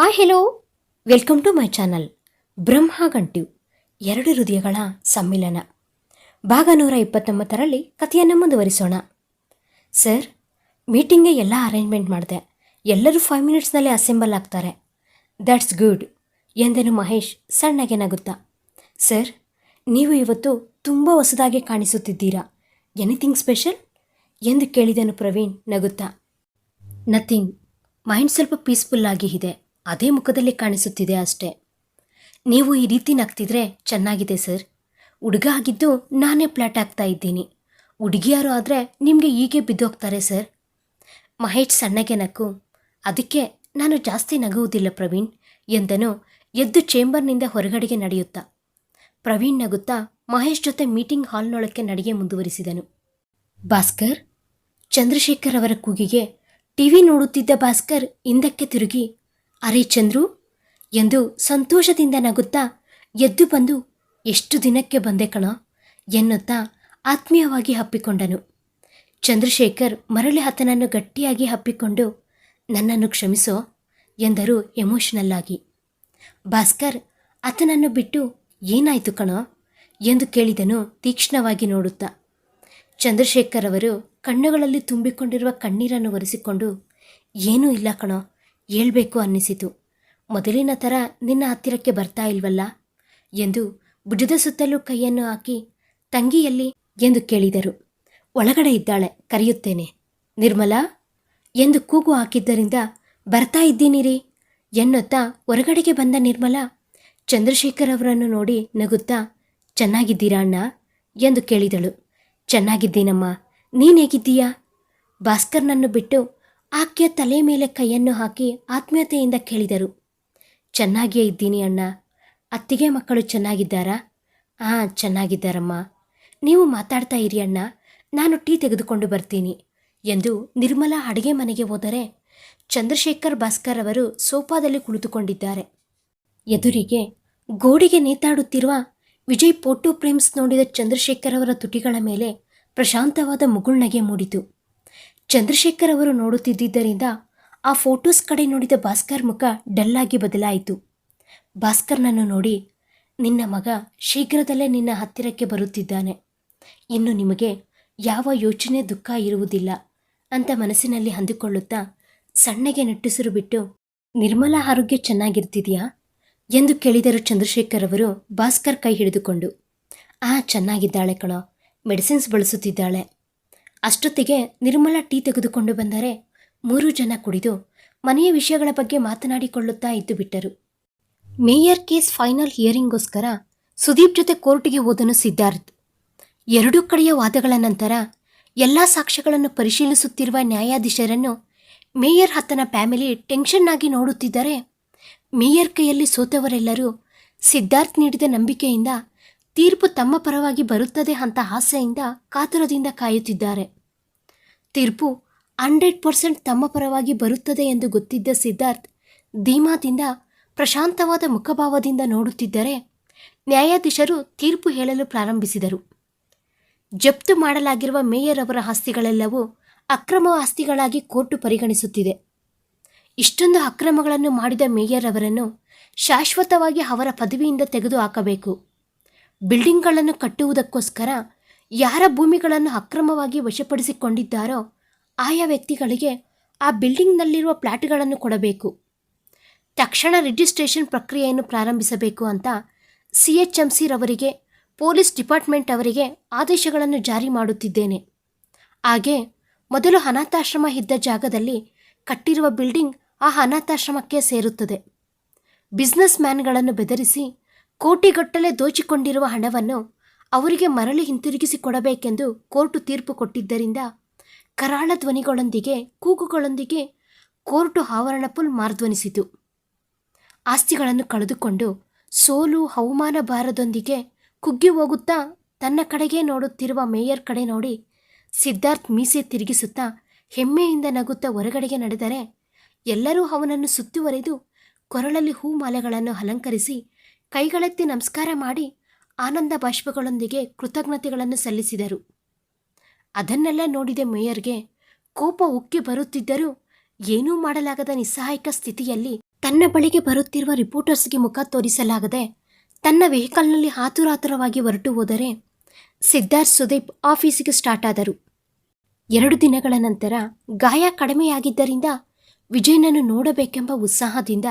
ಆ hello welcome to my channel Brahma Gantu ಎರಡು ಹೃದಯಗಳ ಸಮ್ಮಿಲನ. ಭಾಗ ನೂರ ಇಪ್ಪತ್ತೊಂಬತ್ತರಲ್ಲಿ ಕಥೆಯನ್ನು ಮುಂದುವರಿಸೋಣ. ಸರ್ ಮೀಟಿಂಗ್ಗೆ ಎಲ್ಲ ಅರೇಂಜ್ಮೆಂಟ್ ಮಾಡಿದೆ. ಎಲ್ಲರೂ ಫೈವ್ ಮಿನಿಟ್ಸ್ನಲ್ಲಿ ಅಸೆಂಬಲ್ ಆಗ್ತಾರೆ. ದ್ಯಾಟ್ಸ್ ಗುಡ್ ಎಂದನು ಮಹೇಶ್ ಸಣ್ಣಗೆ ನಗುತ್ತಾ. ಸರ್ ನೀವು ಇವತ್ತು ತುಂಬ ಹೊಸದಾಗಿ ಕಾಣಿಸುತ್ತಿದ್ದೀರಾ. ಎನಿಥಿಂಗ್ ಸ್ಪೆಷಲ್ ಎಂದು ಕೇಳಿದನು ಪ್ರವೀಣ್ ನಗುತ್ತಾ. ನಥಿಂಗ್ ಮೈಂಡ್ ಸ್ವಲ್ಪ ಪೀಸ್ಫುಲ್ ಆಗಿ ಇದೆ. ಅದೇ ಮುಖದಲ್ಲಿ ಕಾಣಿಸುತ್ತಿದೆ ಅಷ್ಟೇ. ನೀವು ಈ ರೀತಿ ನಗ್ತಿದ್ರೆ ಚೆನ್ನಾಗಿದೆ ಸರ್. ಹುಡುಗ ಆಗಿದ್ದು ನಾನೇ ಪ್ಲಾಟ್ ಆಗ್ತಾ ಇದ್ದೀನಿ. ಹುಡುಗಿಯಾರು ಆದರೆ ನಿಮಗೆ ಹೀಗೆ ಬಿದ್ದೋಗ್ತಾರೆ ಸರ್. ಮಹೇಶ್ ಸಣ್ಣಗೆ ನಕ್ಕು ಅದಕ್ಕೆ ನಾನು ಜಾಸ್ತಿ ನಗುವುದಿಲ್ಲ ಪ್ರವೀಣ್ ಎಂದನು ಎದ್ದು ಚೇಂಬರ್ನಿಂದ ಹೊರಗಡೆಗೆ ನಡೆಯುತ್ತಾ. ಪ್ರವೀಣ್ ನಗುತ್ತಾ ಮಹೇಶ್ ಜೊತೆ ಮೀಟಿಂಗ್ ಹಾಲ್ನೊಳಕ್ಕೆ ನಡಿಗೆ ಮುಂದುವರಿಸಿದನು. ಭಾಸ್ಕರ್, ಚಂದ್ರಶೇಖರ್ ಅವರ ಕೂಗಿಗೆ ಟಿವಿ ನೋಡುತ್ತಿದ್ದ ಭಾಸ್ಕರ್ ಹಿಂದಕ್ಕೆ ತಿರುಗಿ ಅರೆ ಚಂದ್ರು ಎಂದು ಸಂತೋಷದಿಂದ ನಗುತ್ತಾ ಎದ್ದು ಬಂದು, ಎಷ್ಟು ದಿನಕ್ಕೆ ಬಂದೆ ಕಣ? ಎನ್ನುತ್ತಾ ಆತ್ಮೀಯವಾಗಿ ಹಪ್ಪಿಕೊಂಡನು. ಚಂದ್ರಶೇಖರ್ ಮರಳಿ ಆತನನ್ನು ಗಟ್ಟಿಯಾಗಿ ಹಪ್ಪಿಕೊಂಡು, ನನ್ನನ್ನು ಕ್ಷಮಿಸೋ? ಎಂದರು ಎಮೋಷನಲ್ ಆಗಿ ಭಾಸ್ಕರ್, ಆತನನ್ನು ಬಿಟ್ಟು ಏನಾಯಿತು ಕಣೋ? ಎಂದು ಕೇಳಿದನು ತೀಕ್ಷ್ಣವಾಗಿ ನೋಡುತ್ತಾ. ಚಂದ್ರಶೇಖರ್ ಅವರು ಕಣ್ಣುಗಳಲ್ಲಿ ತುಂಬಿಕೊಂಡಿರುವ ಕಣ್ಣೀರನ್ನು ಒರೆಸಿಕೊಂಡು, ಏನೂ ಇಲ್ಲ ಕಣೋ ಹೇಳ್ಬೇಕು ಅನ್ನಿಸಿತು. ಮೊದಲಿನ ಥರ ನಿನ್ನ ಹತ್ತಿರಕ್ಕೆ ಬರ್ತಾ ಇಲ್ವಲ್ಲ? ಎಂದು ಭುಜದ ಸುತ್ತಲೂ ಕೈಯನ್ನು ಹಾಕಿ ತಂಗಿಯಲ್ಲಿ ಎಂದು ಕೇಳಿದರು. ಒಳಗಡೆ ಇದ್ದಾಳೆ, ಕರೆಯುತ್ತೇನೆ. ನಿರ್ಮಲಾ, ಎಂದು ಕೂಗು ಹಾಕಿದ್ದರಿಂದ ಬರ್ತಾ ಇದ್ದೀನಿ ರೀ ಎನ್ನುತ್ತಾ ಹೊರಗಡೆಗೆ ಬಂದ ನಿರ್ಮಲಾ, ಚಂದ್ರಶೇಖರ್ ಅವರನ್ನು ನೋಡಿ ನಗುತ್ತಾ, ಚೆನ್ನಾಗಿದ್ದೀರಾ ಅಣ್ಣ? ಎಂದು ಕೇಳಿದಳು. ಚೆನ್ನಾಗಿದ್ದೀನಮ್ಮ. ನೀನು ಹೇಗಿದ್ದೀಯಾ? ಭಾಸ್ಕರ್ನನ್ನು ಬಿಟ್ಟು ಆಕೆಯ ತಲೆ ಮೇಲೆ ಕೈಯನ್ನು ಹಾಕಿ ಆತ್ಮೀಯತೆಯಿಂದ ಕೇಳಿದರು. ಚೆನ್ನಾಗಿಯೇ ಇದ್ದೀನಿ ಅಣ್ಣ. ಅತ್ತಿಗೆ ಮಕ್ಕಳು ಚೆನ್ನಾಗಿದ್ದಾರಾ? ಆ, ಚೆನ್ನಾಗಿದ್ದಾರಮ್ಮ. ನೀವು ಮಾತಾಡ್ತಾ ಇರಿ ಅಣ್ಣ. ನಾನು ಟೀ ತೆಗೆದುಕೊಂಡು ಬರ್ತೀನಿ. ಎಂದು ನಿರ್ಮಲಾ ಅಡುಗೆ ಮನೆಗೆ ಹೋದರೆ ಚಂದ್ರಶೇಖರ್ ಭಾಸ್ಕರ್ ಅವರು ಸೋಫಾದಲ್ಲಿ ಕುಳಿತುಕೊಂಡಿದ್ದಾರೆ. ಎದುರಿಗೆ ಗೋಡೆಗೆ ನೇತಾಡುತ್ತಿರುವ ವಿಜಯ್ ಫೋಟೋ ಫ್ರೇಮ್ಸ್ ನೋಡಿದ ಚಂದ್ರಶೇಖರ್ ಅವರ ತುಟಿಗಳ ಮೇಲೆ ಪ್ರಶಾಂತವಾದ ಮುಗುಳ್ನಗೆ ಮೂಡಿತು. ಚಂದ್ರಶೇಖರ್ ಅವರು ನೋಡುತ್ತಿದ್ದರಿಂದ ಆ ಫೋಟೋಸ್ ಕಡೆ ನೋಡಿದ ಭಾಸ್ಕರ್ ಮುಖ ಡಲ್ಲಾಗಿ ಬದಲಾಯಿತು. ಭಾಸ್ಕರ್ನನ್ನು ನೋಡಿ, ನಿನ್ನ ಮಗ ಶೀಘ್ರದಲ್ಲೇ ನಿನ್ನ ಹತ್ತಿರಕ್ಕೆ ಬರುತ್ತಿದ್ದಾನೆ. ಇನ್ನು ನಿಮಗೆ ಯಾವ ಯೋಚನೆ ದುಃಖ ಇರುವುದಿಲ್ಲ ಅಂತ ಮನಸ್ಸಿನಲ್ಲಿ ಅಂದುಕೊಳ್ಳುತ್ತಾ ಸಣ್ಣಗೆ ನಿಟ್ಟುಸಿರು ಬಿಟ್ಟು, ನಿರ್ಮಲಾ ಆರೋಗ್ಯ ಚೆನ್ನಾಗಿರ್ತಿದೆಯಾ? ಎಂದು ಕೇಳಿದರು ಚಂದ್ರಶೇಖರ್ ಅವರು ಭಾಸ್ಕರ್ ಕೈ ಹಿಡಿದುಕೊಂಡು. ಆ, ಚೆನ್ನಾಗಿದ್ದಾಳೆ ಕಣೋ. ಮೆಡಿಸಿನ್ಸ್ ಬಳಸುತ್ತಿದ್ದಾಳೆ. ಅಷ್ಟೊತ್ತಿಗೆ ನಿರ್ಮಲ ಟೀ ತೆಗೆದುಕೊಂಡು ಬಂದರೆ ಮೂರು ಜನ ಕುಡಿದು ಮನೆಯ ವಿಷಯಗಳ ಬಗ್ಗೆ ಮಾತನಾಡಿಕೊಳ್ಳುತ್ತಾ ಇದ್ದು ಬಿಟ್ಟರು. ಮೇಯರ್ ಕೇಸ್ ಫೈನಲ್ ಹಿಯರಿಂಗ್ಗೋಸ್ಕರ ಸುದೀಪ್ ಜೊತೆ ಕೋರ್ಟಿಗೆ ಹೋದನು ಸಿದ್ಧಾರ್ಥ್. ಎರಡೂ ಕಡೆಯ ವಾದಗಳ ನಂತರ ಎಲ್ಲ ಸಾಕ್ಷ್ಯಗಳನ್ನು ಪರಿಶೀಲಿಸುತ್ತಿರುವ ನ್ಯಾಯಾಧೀಶರನ್ನು ಮೇಯರ್ ಹತ್ತನ ಫ್ಯಾಮಿಲಿ ಟೆನ್ಷನ್ ಆಗಿ ನೋಡುತ್ತಿದ್ದರೆ ಮೇಯರ್ ಕೈಯಲ್ಲಿ ಸೋತವರೆಲ್ಲರೂ ಸಿದ್ಧಾರ್ಥ್ ನೀಡಿದ ನಂಬಿಕೆಯಿಂದ ತೀರ್ಪು ತಮ್ಮ ಪರವಾಗಿ ಬರುತ್ತದೆ ಅಂತ ಆಸೆಯಿಂದ ಕಾತುರದಿಂದ ಕಾಯುತ್ತಿದ್ದಾರೆ. ತೀರ್ಪು ಹಂಡ್ರೆಡ್ ಪರ್ಸೆಂಟ್ ತಮ್ಮ ಪರವಾಗಿ ಬರುತ್ತದೆ ಎಂದು ಗೊತ್ತಿದ್ದ ಸಿದ್ಧಾರ್ಥ್ ಧೀಮಾದಿಂದ ಪ್ರಶಾಂತವಾದ ಮುಖಭಾವದಿಂದ ನೋಡುತ್ತಿದ್ದರೆ ನ್ಯಾಯಾಧೀಶರು ತೀರ್ಪು ಹೇಳಲು ಪ್ರಾರಂಭಿಸಿದರು. ಜಪ್ತು ಮಾಡಲಾಗಿರುವ ಮೇಯರ್ ಅವರ ಆಸ್ತಿಗಳೆಲ್ಲವೂ ಅಕ್ರಮ ಆಸ್ತಿಗಳಾಗಿ ಕೋರ್ಟು ಪರಿಗಣಿಸುತ್ತಿದೆ. ಇಷ್ಟೊಂದು ಅಕ್ರಮಗಳನ್ನು ಮಾಡಿದ ಮೇಯರ್ ಅವರನ್ನು ಶಾಶ್ವತವಾಗಿ ಅವರ ಪದವಿಯಿಂದ ತೆಗೆದು ಹಾಕಬೇಕು ಬಿಲ್ಡಿಂಗ್ಗಳನ್ನು ಕಟ್ಟುವುದಕ್ಕೋಸ್ಕರ ಯಾರ ಭೂಮಿಗಳನ್ನು ಅಕ್ರಮವಾಗಿ ವಶಪಡಿಸಿಕೊಂಡಿದ್ದಾರೋ ಆಯಾ ವ್ಯಕ್ತಿಗಳಿಗೆ ಆ ಬಿಲ್ಡಿಂಗ್ನಲ್ಲಿರುವ ಫ್ಲ್ಯಾಟ್ಗಳನ್ನು ಕೊಡಬೇಕು. ತಕ್ಷಣ ರಿಜಿಸ್ಟ್ರೇಷನ್ ಪ್ರಕ್ರಿಯೆಯನ್ನು ಪ್ರಾರಂಭಿಸಬೇಕು ಅಂತ ಸಿ ಎಚ್ ಎಂ ಸಿರವರಿಗೆ ಪೊಲೀಸ್ ಡಿಪಾರ್ಟ್ಮೆಂಟ್ ಅವರಿಗೆ ಆದೇಶಗಳನ್ನು ಜಾರಿ ಮಾಡುತ್ತಿದ್ದೇನೆ. ಹಾಗೆ ಮೊದಲು ಅನಾಥಾಶ್ರಮ ಇದ್ದ ಜಾಗದಲ್ಲಿ ಕಟ್ಟಿರುವ ಬಿಲ್ಡಿಂಗ್ ಆ ಅನಾಥಾಶ್ರಮಕ್ಕೆ ಸೇರುತ್ತದೆ. ಬಿಸ್ನೆಸ್ ಮ್ಯಾನ್ಗಳನ್ನು ಬೆದರಿಸಿ ಕೋಟಿಗಟ್ಟಲೆ ದೋಚಿಕೊಂಡಿರುವ ಹಣವನ್ನು ಅವರಿಗೆ ಮರಳಿ ಹಿಂತಿರುಗಿಸಿ ಕೊಡಬೇಕೆಂದು ಕೋರ್ಟು ತೀರ್ಪು ಕೊಟ್ಟಿದ್ದರಿಂದ ಕರಾಳ ಧ್ವನಿಗಳೊಂದಿಗೆ, ಕೂಗುಗಳೊಂದಿಗೆ ಕೋರ್ಟು ಆವರಣ ಪುಲ್ ಮಾರ್ಧ್ವನಿಸಿತು. ಆಸ್ತಿಗಳನ್ನು ಕಳೆದುಕೊಂಡು ಸೋಲು, ಅವಮಾನ ಭಾರದೊಂದಿಗೆ ಕುಗ್ಗಿ ಹೋಗುತ್ತಾ ತನ್ನ ಕಡೆಗೆ ನೋಡುತ್ತಿರುವ ಮೇಯರ್ ಕಡೆ ನೋಡಿ ಸಿದ್ಧಾರ್ಥ್ ಮೀಸೆ ತಿರುಗಿಸುತ್ತಾ ಹೆಮ್ಮೆಯಿಂದ ನಗುತ್ತಾ ಹೊರಗಡೆಗೆ ನಡೆದರೆ ಎಲ್ಲರೂ ಅವನನ್ನು ಸುತ್ತುವರೆದು ಕೊರಳಲ್ಲಿ ಹೂಮಾಲೆಗಳನ್ನು ಅಲಂಕರಿಸಿ ಕೈಗಳೆತ್ತಿ ನಮಸ್ಕಾರ ಮಾಡಿ ಆನಂದ ಬಾಷ್ಪಗಳೊಂದಿಗೆ ಕೃತಜ್ಞತೆಗಳನ್ನು ಸಲ್ಲಿಸಿದರು. ಅದನ್ನೆಲ್ಲ ನೋಡಿದ ಮೇಯರ್ಗೆ ಕೋಪ ಉಕ್ಕಿ ಬರುತ್ತಿದ್ದರೂ ಏನೂ ಮಾಡಲಾಗದ ನಿಸ್ಸಹಾಯಕ ಸ್ಥಿತಿಯಲ್ಲಿ ತನ್ನ ಬಳಿಗೆ ಬರುತ್ತಿರುವ ರಿಪೋರ್ಟರ್ಸ್ಗೆ ಮುಖ ತೋರಿಸಲಾಗದೆ ತನ್ನ ವೆಹಿಕಲ್ನಲ್ಲಿ ಹಾತುರಾತುರವಾಗಿ ಹೊರಟು ಹೋದರೆ ಸಿದ್ಧಾರ್ಥ್ ಸುದೀಪ್ ಆಫೀಸಿಗೆ ಸ್ಟಾರ್ಟ್ ಆದರು. ಎರಡು ದಿನಗಳ ನಂತರ ಗಾಯ ಕಡಿಮೆಯಾಗಿದ್ದರಿಂದ ವಿಜಯನನ್ನು ನೋಡಬೇಕೆಂಬ ಉತ್ಸಾಹದಿಂದ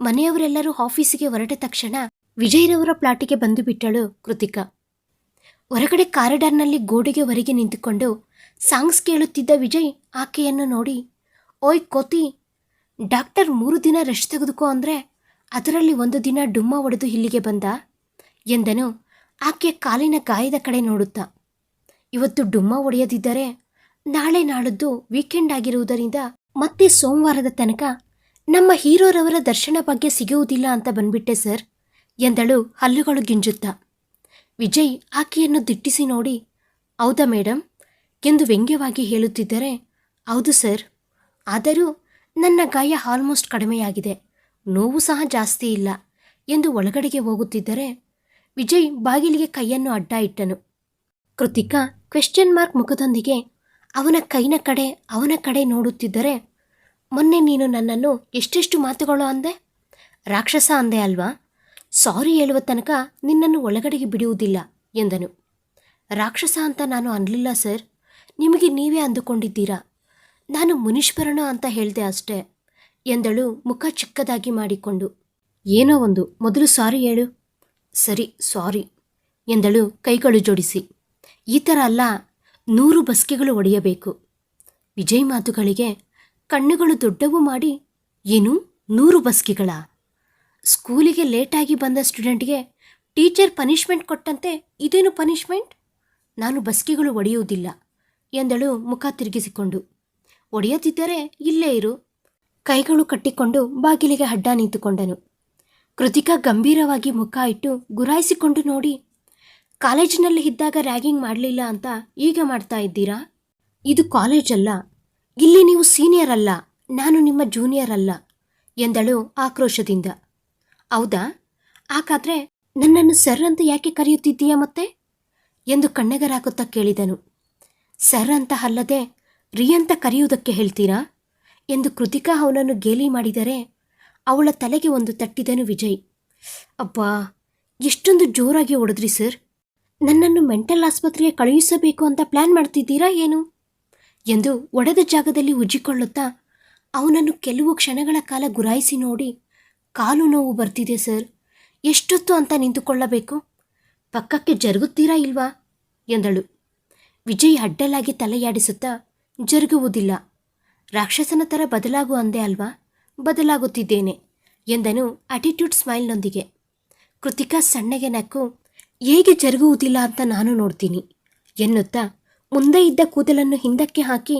ಮನೆಯವರೆಲ್ಲರೂ ಆಫೀಸಿಗೆ ಹೊರಟ ತಕ್ಷಣ ವಿಜಯ್ರವರ ಪ್ಲಾಟಿಗೆ ಬಂದು ಬಿಟ್ಟಳು ಕೃತಿಕಾ. ಹೊರಗಡೆ ಕಾರಿಡಾರ್ನಲ್ಲಿ ಗೋಡೆಗೆ ಹೊರಗೆ ನಿಂತುಕೊಂಡು ಸಾಂಗ್ಸ್ ಕೇಳುತ್ತಿದ್ದ ವಿಜಯ್ ಆಕೆಯನ್ನು ನೋಡಿ, ಓಯ್ ಕೋತಿ, ಡಾಕ್ಟರ್ ಮೂರು ದಿನ ರೆಸ್ಟ್ ತೆಗೆದುಕೋ ಅಂದರೆ ಅದರಲ್ಲಿ ಒಂದು ದಿನ ಡುಮ್ಮ ಒಡೆದು ಇಲ್ಲಿಗೆ ಬಂದ? ಎಂದನು ಆಕೆಯ ಕಾಲಿನ ಗಾಯದ ಕಡೆ ನೋಡುತ್ತಾ. ಇವತ್ತು ಡುಮ್ಮ ಒಡೆಯದಿದ್ದರೆ ನಾಳೆ ನಾಳದ್ದು ವೀಕೆಂಡ್ ಆಗಿರುವುದರಿಂದ ಮತ್ತೆ ಸೋಮವಾರದ ತನಕ ನಮ್ಮ ಹೀರೋರವರ ದರ್ಶನ ಭಾಗ್ಯ ಸಿಗುವುದಿಲ್ಲ ಅಂತ ಬಂದ್ಬಿಟ್ಟೆ ಸರ್. ಎಂದಳು ಹಲ್ಲುಗಳು ಗಿಂಜುತ್ತಾ. ವಿಜಯ್ ಆಕೆಯನ್ನು ದಿಟ್ಟಿಸಿ ನೋಡಿ, ಹೌದಾ ಮೇಡಮ್ ಎಂದು ವ್ಯಂಗ್ಯವಾಗಿ ಹೇಳುತ್ತಿದ್ದರೆ, ಹೌದು ಸರ್. ಆದರೂ ನನ್ನ ಗಾಯ ಆಲ್ಮೋಸ್ಟ್ ಕಡಿಮೆಯಾಗಿದೆ. ನೋವು ಸಹ ಜಾಸ್ತಿ ಇಲ್ಲ ಎಂದು ಒಳಗಡೆಗೆ ಹೋಗುತ್ತಿದ್ದರೆ, ವಿಜಯ್ ಬಾಗಿಲಿಗೆ ಕೈಯನ್ನು ಅಡ್ಡ ಇಟ್ಟನು ಕೃತಿಕಾ ಕ್ವೆಶ್ಚನ್ ಮಾರ್ಕ್ ಮುಖದೊಂದಿಗೆ, ಅವನ ಕೈನ ಕಡೆ, ಅವನ ಕಡೆ ನೋಡುತ್ತಿದ್ದರೆ ಮೊನ್ನೆ ನೀನು ನನ್ನನ್ನು ಎಷ್ಟೆಷ್ಟು ಮಾತುಗಳು ಅಂದೆ? ರಾಕ್ಷಸ ಅಂದೆ ಅಲ್ವಾ? ಸಾರಿ ಹೇಳುವ ತನಕ ನಿನ್ನನ್ನು ಒಳಗಡೆಗೆ ಬಿಡುವುದಿಲ್ಲ, ಎಂದನು. ರಾಕ್ಷಸ ಅಂತ ನಾನು ಅನ್ನಲಿಲ್ಲ ಸರ್. ನಿಮಗೆ ನೀವೇ ಅಂದುಕೊಂಡಿದ್ದೀರಾ? ನಾನು ಮುನೀಶ್ವರನ ಅಂತ ಹೇಳಿದೆ ಅಷ್ಟೇ, ಎಂದಳು ಮುಖ ಚಿಕ್ಕದಾಗಿ ಮಾಡಿಕೊಂಡು. ಏನೋ ಒಂದು, ಮೊದಲು ಸಾರಿ ಹೇಳು. ಸರಿ, ಸಾರಿ, ಎಂದಳು ಕೈಗಳು ಜೋಡಿಸಿ. ಈ ಥರ ಅಲ್ಲ, ನೂರು ಬಸ್ಕೆಗಳು ಒಡೆಯಬೇಕು ವಿಜಯ್ ಮಾತುಗಳಿಗೆ ಕಣ್ಣುಗಳು ದೊಡ್ಡವು ಮಾಡಿ, ಏನು? ನೂರು ಬಸ್ಕಿಗಳ ಸ್ಕೂಲಿಗೆ ಲೇಟಾಗಿ ಬಂದ ಸ್ಟೂಡೆಂಟ್ಗೆ ಟೀಚರ್ ಪನಿಷ್ಮೆಂಟ್ ಕೊಟ್ಟಂತೆ ಇದೇನು ಪನಿಷ್ಮೆಂಟ್? ನಾನು ಬಸ್ಕಿಗಳು ಒಡೆಯುವುದಿಲ್ಲ, ಎಂದಳು ಮುಖ ತಿರುಗಿಸಿಕೊಂಡು. ಒಡೆಯದಿದ್ದರೆ ಇಲ್ಲೇ ಇರು. ಕೈಗಳು ಕಟ್ಟಿಕೊಂಡು ಬಾಗಿಲಿಗೆ ಅಡ್ಡ ನಿಂತುಕೊಂಡನು. ಕೃತಿಕಾ ಗಂಭೀರವಾಗಿ ಮುಖ ಇಟ್ಟು ಗುರಾಯಿಸಿಕೊಂಡು ನೋಡಿ, ಕಾಲೇಜಿನಲ್ಲಿ ಇದ್ದಾಗ ರ್ಯಾಗಿಂಗ್ ಮಾಡಲಿಲ್ಲ ಅಂತ ಈಗ ಮಾಡ್ತಾ ಇದ್ದೀರಾ? ಇದು ಕಾಲೇಜಲ್ಲ. ಇಲ್ಲಿ ನೀವು ಸೀನಿಯರ್ ಅಲ್ಲ, ನಾನು ನಿಮ್ಮ ಜೂನಿಯರ್ ಅಲ್ಲ, ಎಂದಳು ಆಕ್ರೋಶದಿಂದ. ಹೌದಾ? ಹಾಗಾದ್ರೆ ನನ್ನನ್ನು ಸರ್ ಅಂತ ಯಾಕೆ ಕರೆಯುತ್ತಿದ್ದೀಯಾ ಮತ್ತೆ? ಎಂದು ಕಣ್ಣೆಗರಾಗುತ್ತಾ ಕೇಳಿದನು. ಸರ್ ಅಂತ ಅಲ್ಲದೆ ರೀ ಅಂತ ಕರೆಯುವುದಕ್ಕೆ ಹೇಳ್ತೀರಾ? ಎಂದು ಕೃತಿಕಾ ಅವನನ್ನು ಗೇಲಿ ಮಾಡಿದರೆ ಅವಳ ತಲೆಗೆ ಒಂದು ತಟ್ಟಿದನು ವಿಜಯ್. ಅಬ್ಬಾ, ಎಷ್ಟೊಂದು ಜೋರಾಗಿ ಹೊಡೆದ್ರಿ ಸರ್. ನನ್ನನ್ನು ಮೆಂಟಲ್ ಆಸ್ಪತ್ರೆಗೆ ಕಳುಹಿಸಬೇಕು ಅಂತ ಪ್ಲ್ಯಾನ್ ಮಾಡ್ತಿದ್ದೀರಾ ಏನು? ಎಂದು ಒಡೆದ ಜಾಗದಲ್ಲಿ ಉಜ್ಜಿಕೊಳ್ಳುತ್ತಾ ಅವನನ್ನು ಕೆಲವು ಕ್ಷಣಗಳ ಕಾಲ ಗುರಾಯಿಸಿ ನೋಡಿ, ಕಾಲು ನೋವು ಬರ್ತಿದೆ ಸರ್, ಎಷ್ಟೊತ್ತು ಅಂತ ನಿಂತುಕೊಳ್ಳಬೇಕು? ಪಕ್ಕಕ್ಕೆ ಜರುಗುತ್ತೀರಾ ಇಲ್ವಾ? ಎಂದಳು. ವಿಜಯ್ ಅಡ್ಡಲಾಗಿ ತಲೆಯಾಡಿಸುತ್ತಾ, ಜರುಗುವುದಿಲ್ಲ. ರಾಕ್ಷಸನ ಥರ ಬದಲಾಗು ಅಂದೆ ಅಲ್ವಾ? ಬದಲಾಗುತ್ತಿದ್ದೇನೆ, ಎಂದನು ಅಟಿಟ್ಯೂಡ್ ಸ್ಮೈಲ್ನೊಂದಿಗೆ. ಕೃತಿಕಾ ಸಣ್ಣಗೆ ನಕ್ಕು, ಹೇಗೆ ಜರುಗುವುದಿಲ್ಲ ಅಂತ ನಾನು ನೋಡ್ತೀನಿ, ಎನ್ನುತ್ತಾ ಮುಂದೆ ಇದ್ದ ಕೂದಲನ್ನು ಹಿಂದಕ್ಕೆ ಹಾಕಿ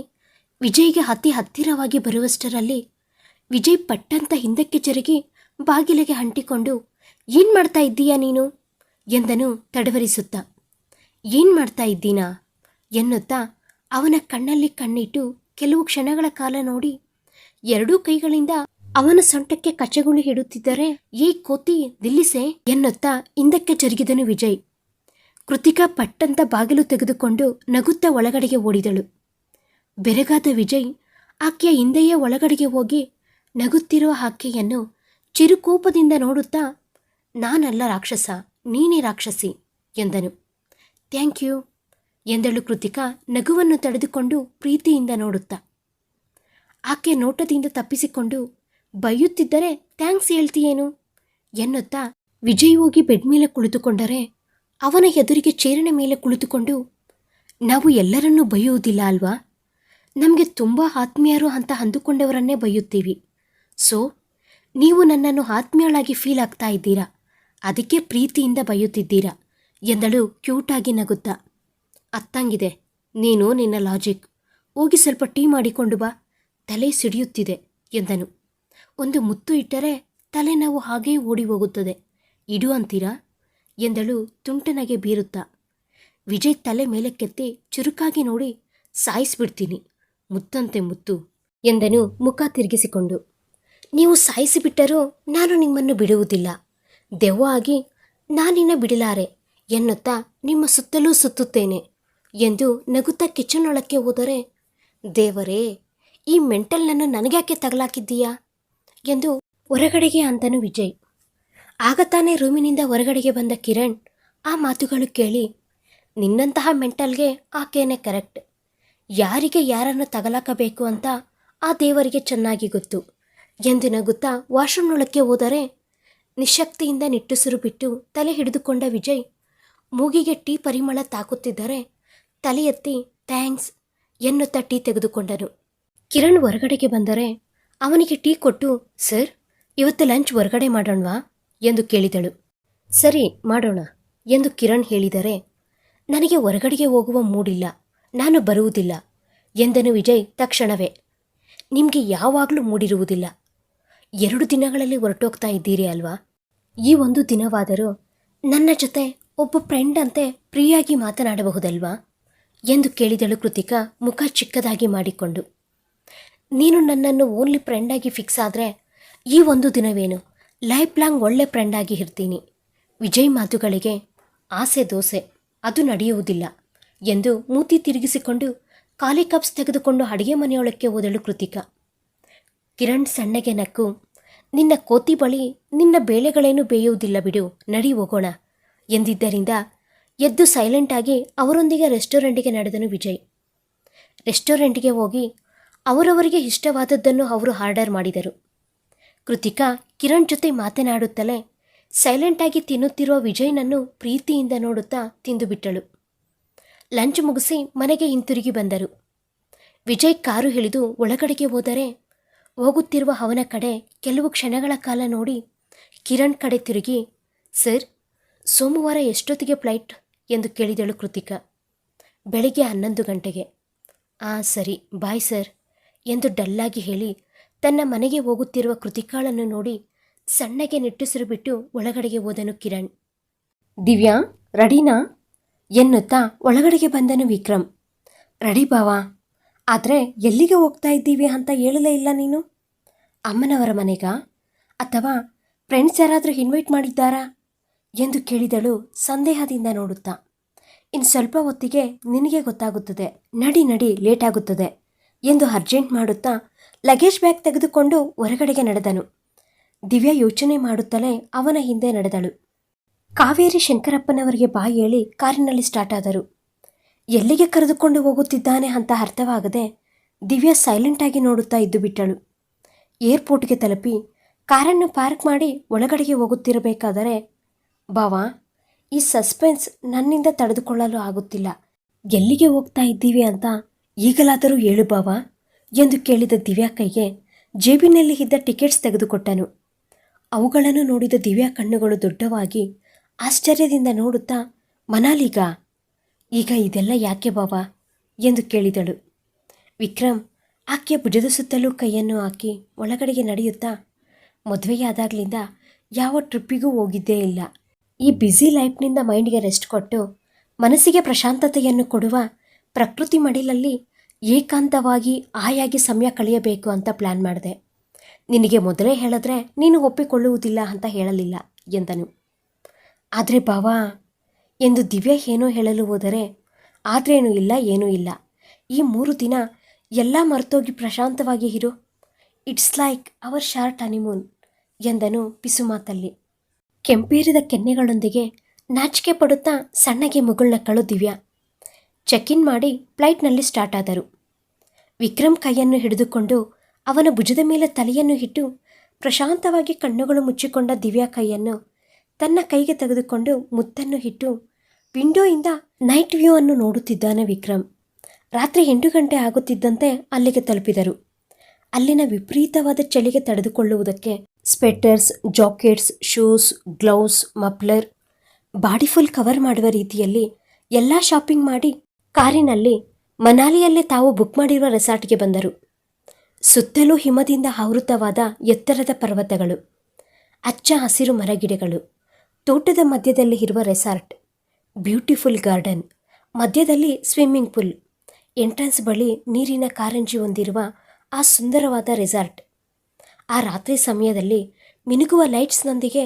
ವಿಜಯ್ಗೆ ಅತಿ ಹತ್ತಿರವಾಗಿ ಬರುವಷ್ಟರಲ್ಲಿ ವಿಜಯ್ ಪಟ್ಟಂತ ಹಿಂದಕ್ಕೆ ಜರುಗಿ ಬಾಗಿಲಿಗೆ ಅಂಟಿಕೊಂಡು, ಏನ್ ಮಾಡ್ತಾ ಇದ್ದೀಯಾ ನೀನು? ಎಂದನು ತಡವರಿಸುತ್ತ. ಏನ್ ಮಾಡ್ತಾ ಇದ್ದೀನಾ? ಎನ್ನುತ್ತಾ ಅವನ ಕಣ್ಣಲ್ಲಿ ಕಣ್ಣಿಟ್ಟು ಕೆಲವು ಕ್ಷಣಗಳ ಕಾಲ ನೋಡಿ, ಎರಡೂ ಕೈಗಳಿಂದ ಅವನ ಸೊಂಟಕ್ಕೆ ಕಚ್ಚೆಗುಳಿ ಹಿಡುತ್ತಿದ್ದರೆ, ಏ ಕೋತಿ, ನಿಲ್ಲಿಸೆ, ಎನ್ನುತ್ತಾ ಹಿಂದಕ್ಕೆ ಜರುಗಿದನು ವಿಜಯ್. ಕೃತಿಕಾ ಪಟ್ಟಂತ ಬಾಗಿಲು ತೆಗೆದುಕೊಂಡು ನಗುತ್ತಾ ಒಳಗಡೆಗೆ ಓಡಿದಳು. ಬೆರಗಾದ ವಿಜಯ್ ಆಕೆಯ ಹಿಂದೆಯೇ ಒಳಗಡೆಗೆ ಹೋಗಿ ನಗುತ್ತಿರುವ ಆಕೆಯನ್ನು ಚಿರುಕೋಪದಿಂದ ನೋಡುತ್ತಾ, ನಾನಲ್ಲ ರಾಕ್ಷಸ, ನೀನೇ ರಾಕ್ಷಸಿ ಎಂದನು. ಥ್ಯಾಂಕ್ ಯು ಎಂದಳು ಕೃತಿಕಾ ನಗುವನ್ನು ತಡೆದುಕೊಂಡು ಪ್ರೀತಿಯಿಂದ ನೋಡುತ್ತಾ. ಆಕೆ ನೋಟದಿಂದ ತಪ್ಪಿಸಿಕೊಂಡು, ಬೈಯುತ್ತಿದ್ದರೆ ಥ್ಯಾಂಕ್ಸ್ ಹೇಳ್ತೀಯೇನು ಎನ್ನುತ್ತಾ ವಿಜಯ್ ಹೋಗಿ ಬೆಡ್ ಮೇಲೆ ಕುಳಿತುಕೊಂಡರೆ ಅವನ ಎದುರಿಗೆ ಚೇರಿನ ಮೇಲೆ ಕುಳಿತುಕೊಂಡು, ನಾವು ಎಲ್ಲರನ್ನೂ ಬೈಯುವುದಿಲ್ಲ ಅಲ್ವಾ? ನಮಗೆ ತುಂಬ ಆತ್ಮೀಯರು ಅಂತ ಅಂದುಕೊಂಡವರನ್ನೇ ಬೈಯುತ್ತೀವಿ. ಸೊ, ನೀವು ನನ್ನನ್ನು ಆತ್ಮೀಯಳಾಗಿ ಫೀಲ್ ಆಗ್ತಾ ಇದ್ದೀರಾ? ಅದಕ್ಕೆ ಪ್ರೀತಿಯಿಂದ ಬೈಯುತ್ತಿದ್ದೀರಾ? ಎಂದಳು ಕ್ಯೂಟಾಗಿ ನಗುತ್ತಾ. ಅತ್ತಂಗಿದೆ. ನೀನು ನಿನ್ನ ಲಾಜಿಕ್. ಹೋಗಿ ಸ್ವಲ್ಪ ಟೀ ಮಾಡಿಕೊಂಡು ಬಾ. ತಲೆ ಸಿಡಿಯುತ್ತಿದೆ, ಎಂದನು. ಒಂದು ಮುತ್ತು ಇಟ್ಟರೆ ತಲೆನೋವು ಹಾಗೇ ಓಡಿ ಹೋಗುತ್ತದೆ. ಇಡು ಅಂತೀರಾ? ಎಂದಳು ತುಂಟನಗೆ ಬೀರುತ್ತಾ. ವಿಜಯ್ ತಲೆ ಮೇಲೆ ಕೆತ್ತಿ ಚುರುಕಾಗಿ ನೋಡಿ, ಸಾಯಿಸಿಬಿಡ್ತೀನಿ, ಮುತ್ತಂತೆ ಮುತ್ತು ಎಂದನು ಮುಖ ತಿರುಗಿಸಿಕೊಂಡು. ನೀವು ಸಾಯಿಸಿಬಿಟ್ಟರೂ ನಾನು ನಿಮ್ಮನ್ನು ಬಿಡುವುದಿಲ್ಲ. ದೆವ್ವ ಆಗಿ, ನಾನಿನ್ನ ಬಿಡಲಾರೆ ಎನ್ನುತ್ತಾ ನಿಮ್ಮ ಸುತ್ತಲೂ ಸುತ್ತುತ್ತೇನೆ ಎಂದು ನಗುತ್ತಾ ಕಿಚನೊಳಕ್ಕೆ ಹೋದರೆ, ದೇವರೇ, ಈ ಮೆಂಟಲ್ನನ್ನು ನನಗ್ಯಾಕೆ ತಗಲಾಕಿದ್ದೀಯಾ ಎಂದು ಹೊರಗಡೆಗೆ ಅಂತನು ವಿಜಯ್. ಆಗ ತಾನೇ ರೂಮಿನಿಂದ ಹೊರಗಡೆಗೆ ಬಂದ ಕಿರಣ್ ಆ ಮಾತುಗಳು ಕೇಳಿ, ನಿನ್ನಂತಹ ಮೆಂಟಲ್ಗೆ ಆಕೆಯೇ ಕರೆಕ್ಟ್. ಯಾರಿಗೆ ಯಾರನ್ನು ತಗಲಾಕಬೇಕು ಅಂತ ಆ ದೇವರಿಗೆ ಚೆನ್ನಾಗಿ ಗೊತ್ತು. ಎಂದು ನಗುತ್ತಾ ವಾಶ್ರೂಮ್ನೊಳಕ್ಕೆ ಹೋದರೆ ನಿಶಕ್ತಿಯಿಂದ ನಿಟ್ಟುಸಿರು ಬಿಟ್ಟು ತಲೆ ಹಿಡಿದುಕೊಂಡ ವಿಜಯ್ ಮೂಗಿಗೆ ಟೀ ಪರಿಮಳ ತಾಕುತ್ತಿದ್ದರೆ ತಲೆ ಎತ್ತಿ, ಥ್ಯಾಂಕ್ಸ್ ಎನ್ನುತ್ತಾ ಟೀ ತೆಗೆದುಕೊಂಡನು. ಕಿರಣ್ ಹೊರಗಡೆಗೆ ಬಂದರೆ ಅವನಿಗೆ ಟೀ ಕೊಟ್ಟು, ಸರ್, ಇವತ್ತು ಲಂಚ್ ಹೊರಗಡೆ ಮಾಡೋಣವಾ? ಎಂದು ಕೇಳಿದಳು. ಸರಿ, ಮಾಡೋಣ ಎಂದು ಕಿರಣ್ ಹೇಳಿದರೆ, ನನಗೆ ಹೊರಗಡೆಗೆ ಹೋಗುವ ಮೂಡಿಲ್ಲ, ನಾನು ಬರುವುದಿಲ್ಲ ಎಂದನು ವಿಜಯ್ ತಕ್ಷಣವೇ. ನಿಮಗೆ ಯಾವಾಗಲೂ ಮೂಡಿರುವುದಿಲ್ಲ. ಎರಡು ದಿನಗಳಲ್ಲಿ ಹೊರಟೋಗ್ತಾ ಇದ್ದೀರಿ ಅಲ್ವಾ? ಈ ಒಂದು ದಿನವಾದರೂ ನನ್ನ ಜೊತೆ ಒಬ್ಬ ಫ್ರೆಂಡ್ ಅಂತೆ ಫ್ರೀಯಾಗಿ ಮಾತನಾಡಬಹುದಲ್ವಾ? ಎಂದು ಕೇಳಿದಳು ಕೃತಿಕಾ ಮುಖ ಚಿಕ್ಕದಾಗಿ ಮಾಡಿಕೊಂಡು. ನೀನು ನನ್ನನ್ನು ಓನ್ಲಿ ಫ್ರೆಂಡಾಗಿ ಫಿಕ್ಸ್ ಆದರೆ ಈ ಒಂದು ದಿನವೇನು? ಲೈಫ್ ಲಾಂಗ್ ಒಳ್ಳೆ ಫ್ರೆಂಡಾಗಿ ಇರ್ತೀನಿ. ವಿಜಯ್ ಮಾತುಗಳಿಗೆ ಆಸೆ ದೋಸೆ. ಅದು ನಡೆಯುವುದಿಲ್ಲ ಎಂದು ಮೂತಿ ತಿರುಗಿಸಿಕೊಂಡು ಖಾಲಿ ಕಪ್ಸ್ ತೆಗೆದುಕೊಂಡು ಅಡುಗೆ ಮನೆಯೊಳಕ್ಕೆ ಹೋದಳು ಕೃತಿಕಾ. ಕಿರಣ್ ಸಣ್ಣಗೆ ನಕ್ಕು, ನಿನ್ನ ಕೋತಿ ಬಳಿ ನಿನ್ನ ಬೇಳೆಗಳೇನು ಬೇಯುವುದಿಲ್ಲ ಬಿಡು, ನಡಿ ಹೋಗೋಣ ಎಂದಿದ್ದರಿಂದ ಎದ್ದು ಸೈಲೆಂಟಾಗಿ ಅವರೊಂದಿಗೆ ರೆಸ್ಟೋರೆಂಟಿಗೆ ನಡೆದನು ವಿಜಯ್. ರೆಸ್ಟೋರೆಂಟ್ಗೆ ಹೋಗಿ ಅವರವರಿಗೆ ಇಷ್ಟವಾದದ್ದನ್ನು ಅವರು ಆರ್ಡರ್ ಮಾಡಿದರು. ಕೃತಿಕಾ ಕಿರಣ್ ಜೊತೆ ಮಾತನಾಡುತ್ತಲೇ ಸೈಲೆಂಟಾಗಿ ತಿನ್ನುತ್ತಿರುವ ವಿಜಯ್ನನ್ನು ಪ್ರೀತಿಯಿಂದ ನೋಡುತ್ತಾ ತಿಂದುಬಿಟ್ಟಳು ಲಂಚ್ ಮುಗಿಸಿ ಮನೆಗೆ ಹಿಂತಿರುಗಿ ಬಂದರು. ವಿಜಯ್ ಕಾರು ಹಿಡಿದು ಒಳಗಡೆಗೆ ಹೋದರೆ ಹೋಗುತ್ತಿರುವ ಅವನ ಕಡೆ ಕೆಲವು ಕ್ಷಣಗಳ ಕಾಲ ನೋಡಿ ಕಿರಣ್ ಕಡೆ ತಿರುಗಿ, ಸರ್, ಸೋಮವಾರ ಎಷ್ಟೊತ್ತಿಗೆ ಫ್ಲೈಟ್? ಎಂದು ಕೇಳಿದಳು ಕೃತಿಕಾ. ಬೆಳಿಗ್ಗೆ ಹನ್ನೊಂದು ಗಂಟೆಗೆ. ಆ, ಸರಿ, ಬಾಯ್ ಸರ್, ಎಂದು ಡಲ್ಲಾಗಿ ಹೇಳಿ ತನ್ನ ಮನೆಗೆ ಹೋಗುತ್ತಿರುವ ಕೃತಿಕಾಳನ್ನು ನೋಡಿ ಸಣ್ಣಗೆ ನಿಟ್ಟುಸಿರು ಬಿಟ್ಟು ಒಳಗಡೆಗೆ ಹೋದನು ಕಿರಣ್. ದಿವ್ಯಾ, ರಡಿನಾ? ಎನ್ನುತ್ತಾ ಒಳಗಡೆಗೆ ಬಂದನು ವಿಕ್ರಮ್. ರಡಿ ಬಾವಾ, ಆದರೆ ಎಲ್ಲಿಗೆ ಹೋಗ್ತಾ ಇದ್ದೀವಿ ಅಂತ ಹೇಳಲೇ ಇಲ್ಲ ನೀನು? ಅಮ್ಮನವರ ಮನೆಗಾ? ಅಥವಾ ಫ್ರೆಂಡ್ಸ್ ಯಾರಾದರೂ ಇನ್ವೈಟ್ ಮಾಡಿದ್ದಾರಾ? ಎಂದು ಕೇಳಿದಳು ಸಂದೇಹದಿಂದ ನೋಡುತ್ತಾ. ಇನ್ನು ಸ್ವಲ್ಪ ಹೊತ್ತಿಗೆ ನಿನಗೆ ಗೊತ್ತಾಗುತ್ತದೆ. ನಡಿ ನಡಿ ಲೇಟ್ ಆಗುತ್ತದೆ ಎಂದು ಅರ್ಜೆಂಟ್ ಮಾಡುತ್ತಾ ಲಗೇಜ್ ಬ್ಯಾಗ್ ತೆಗೆದುಕೊಂಡು ಹೊರಗಡೆಗೆ ನಡೆದನು. ದಿವ್ಯ ಯೋಚನೆ ಮಾಡುತ್ತಲೇ ಅವನ ಹಿಂದೆ ನಡೆದಳು. ಕಾವೇರಿ ಶಂಕರಪ್ಪನವರಿಗೆ ಬಾಯಿ ಹೇಳಿ ಕಾರಿನಲ್ಲಿ ಸ್ಟಾರ್ಟ್ ಆದರು. ಎಲ್ಲಿಗೆ ಕರೆದುಕೊಂಡು ಹೋಗುತ್ತಿದ್ದಾನೆ ಅಂತ ಅರ್ಥವಾಗದೆ ದಿವ್ಯ ಸೈಲೆಂಟಾಗಿ ನೋಡುತ್ತಾ ಇದ್ದು ಬಿಟ್ಟಳು. ಏರ್ಪೋರ್ಟ್ಗೆ ತಲುಪಿ ಕಾರನ್ನು ಪಾರ್ಕ್ ಮಾಡಿ ಒಳಗಡೆಗೆ ಹೋಗುತ್ತಿರಬೇಕಾದರೆ, ಬಾವಾ, ಈ ಸಸ್ಪೆನ್ಸ್ ನನ್ನಿಂದ ತಡೆದುಕೊಳ್ಳಲು ಆಗುತ್ತಿಲ್ಲ. ಎಲ್ಲಿಗೆ ಹೋಗ್ತಾ ಇದ್ದೀವಿ ಅಂತ ಈಗಲಾದರೂ ಹೇಳು ಬಾವಾ. ಎಂದು ಕೇಳಿದ ದಿವ್ಯಾ ಕೈಗೆ ಜೇಬಿನಲ್ಲಿ ಇದ್ದ ಟಿಕೆಟ್ಸ್ ತೆಗೆದುಕೊಟ್ಟನು. ಅವುಗಳನ್ನು ನೋಡಿದ ದಿವ್ಯಾ ಕಣ್ಣುಗಳು ದೊಡ್ಡವಾಗಿ ಆಶ್ಚರ್ಯದಿಂದ ನೋಡುತ್ತಾ, ಮನಾಲಿಗ, ಈಗ ಇದೆಲ್ಲ ಯಾಕೆ ಬಾವಾ? ಎಂದು ಕೇಳಿದಳು. ವಿಕ್ರಮ್ ಆಕೆಯ ಭುಜದ ಸುತ್ತಲೂ ಕೈಯನ್ನು ಹಾಕಿ ಒಳಗಡೆಗೆ ನಡೆಯುತ್ತಾ, ಮದುವೆಯಾದಾಗ್ಲಿಂದ ಯಾವ ಟ್ರಿಪ್ಪಿಗೂ ಹೋಗಿದ್ದೇ ಇಲ್ಲ. ಈ ಬ್ಯುಸಿ ಲೈಫ್ನಿಂದ ಮೈಂಡ್ಗೆ ರೆಸ್ಟ್ ಕೊಟ್ಟು ಮನಸ್ಸಿಗೆ ಪ್ರಶಾಂತತೆಯನ್ನು ಕೊಡುವ ಪ್ರಕೃತಿ ಮಡಿಲಲ್ಲಿ ಏಕಾಂತವಾಗಿ ಆಯಾಗಿ ಸಮಯ ಕಳೆಯಬೇಕು ಅಂತ ಪ್ಲ್ಯಾನ್ ಮಾಡಿದೆ. ನಿನಗೆ ಮೊದಲೇ ಹೇಳಿದ್ರೆ ನೀನು ಒಪ್ಪಿಕೊಳ್ಳುವುದಿಲ್ಲ ಅಂತ ಹೇಳಲಿಲ್ಲ ಎಂದನು. ಆದರೆ ಬಾವಾ, ಎಂದು ದಿವ್ಯ ಏನೋ ಹೇಳಲು ಹೋದರೆ ಆದ್ರೇನೂ ಇಲ್ಲ, ಏನೂ ಇಲ್ಲ. ಈ ಮೂರು ದಿನ ಎಲ್ಲ ಮರೆತೋಗಿ ಪ್ರಶಾಂತವಾಗಿ ಇರು. It's like our short honeymoon ಎಂದನು ಪಿಸುಮಾತಲ್ಲಿ ಕೆಂಪೇರಿದ ಕೆನ್ನೆಗಳೊಂದಿಗೆ ನಾಚಿಕೆ ಪಡುತ್ತಾ ಸಣ್ಣಗೆ ಮುಗುಳ್ನಕ್ಕಳು ದಿವ್ಯಾ. ಚೆಕ್ ಇನ್ ಮಾಡಿ ಫ್ಲೈಟ್ನಲ್ಲಿ ಸ್ಟಾರ್ಟ್ ಆದರು. ವಿಕ್ರಮ್ ಕೈಯನ್ನು ಹಿಡಿದುಕೊಂಡು ಅವನ ಭುಜದ ಮೇಲೆ ತಲೆಯನ್ನು ಇಟ್ಟು ಪ್ರಶಾಂತವಾಗಿ ಕಣ್ಣುಗಳು ಮುಚ್ಚಿಕೊಂಡ ದಿವ್ಯಾ ಕೈಯನ್ನು ತನ್ನ ಕೈಗೆ ತೆಗೆದುಕೊಂಡು ಮುತ್ತನ್ನು ಇಟ್ಟು ವಿಂಡೋಯಿಂದ ನೈಟ್ ವ್ಯೂ ಅನ್ನು ನೋಡುತ್ತಿದ್ದಾನೆ ವಿಕ್ರಮ್. ರಾತ್ರಿ ಎಂಟು ಗಂಟೆ ಆಗುತ್ತಿದ್ದಂತೆ ಅಲ್ಲಿಗೆ ತಲುಪಿದರು. ಅಲ್ಲಿನ ವಿಪರೀತವಾದ ಚಳಿಗೆ ತಡೆದುಕೊಳ್ಳುವುದಕ್ಕೆ sweaters, jackets, shoes, gloves, muffler, body full cover ಮಾಡುವ ರೀತಿಯಲ್ಲಿ ಎಲ್ಲ ಶಾಪಿಂಗ್ ಮಾಡಿ ಕಾರಿನಲ್ಲಿ ಮನಾಲಿಯಲ್ಲೇ ತಾವು ಬುಕ್ ಮಾಡಿರುವ ರೆಸಾರ್ಟ್ಗೆ ಬಂದರು. ಸುತ್ತಲೂ ಹಿಮದಿಂದ ಆವೃತವಾದ ಎತ್ತರದ ಪರ್ವತಗಳು ಹಚ್ಚ ಹಸಿರು ಮರಗಿಡಗಳು, ತೋಟದ ಮಧ್ಯದಲ್ಲಿ ಇರುವ ರೆಸಾರ್ಟ್, ಬ್ಯೂಟಿಫುಲ್ ಗಾರ್ಡನ್, ಮಧ್ಯದಲ್ಲಿ ಸ್ವಿಮ್ಮಿಂಗ್ ಪೂಲ್, ಎಂಟ್ರೆನ್ಸ್ ಬಳಿ ನೀರಿನ ಕಾರಂಜಿ ಹೊಂದಿರುವ ಆ ಸುಂದರವಾದ ರೆಸಾರ್ಟ್. ಆ ರಾತ್ರಿ ಸಮಯದಲ್ಲಿ ಮಿನುಗುವ ಲೈಟ್ಸ್ನೊಂದಿಗೆ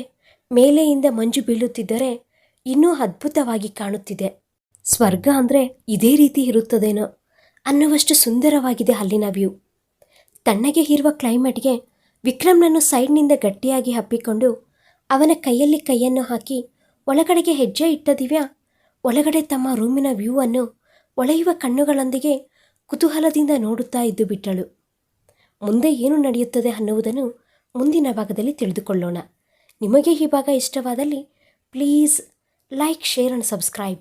ಮೇಲೆಯಿಂದ ಮಂಜು ಬೀಳುತ್ತಿದ್ದರೆ ಇನ್ನೂ ಅದ್ಭುತವಾಗಿ ಕಾಣುತ್ತಿದೆ. ಸ್ವರ್ಗ ಅಂದರೆ ಇದೇ ರೀತಿ ಇರುತ್ತದೇನೋ ಅನ್ನುವಷ್ಟು ಸುಂದರವಾಗಿದೆ ಅಲ್ಲಿನ ವ್ಯೂ. ತಣ್ಣಗೆ ಇರುವ ಕ್ಲೈಮೇಟ್ಗೆ ವಿಕ್ರಮ್ನನ್ನು ಸೈಡ್ನಿಂದ ಗಟ್ಟಿಯಾಗಿ ಹಪ್ಪಿಕೊಂಡು ಅವನ ಕೈಯಲ್ಲಿ ಕೈಯನ್ನು ಹಾಕಿ ಒಳಗಡೆಗೆ ಹೆಜ್ಜೆ ಇಟ್ಟ ದಿವ್ಯಾ ಒಳಗಡೆ ತಮ್ಮ ರೂಮಿನ ವ್ಯೂ ಅನ್ನು ಒಳೆಯುವ ಕಣ್ಣುಗಳೊಂದಿಗೆ ಕುತೂಹಲದಿಂದ ನೋಡುತ್ತಾ ಇದ್ದು ಬಿಟ್ಟಳು. ಮುಂದೆ ಏನು ನಡೆಯುತ್ತದೆ ಅನ್ನುವುದನ್ನು ಮುಂದಿನ ಭಾಗದಲ್ಲಿ ತಿಳಿದುಕೊಳ್ಳೋಣ. ನಿಮಗೆ ಈ ಭಾಗ ಇಷ್ಟವಾದಲ್ಲಿ please like share and subscribe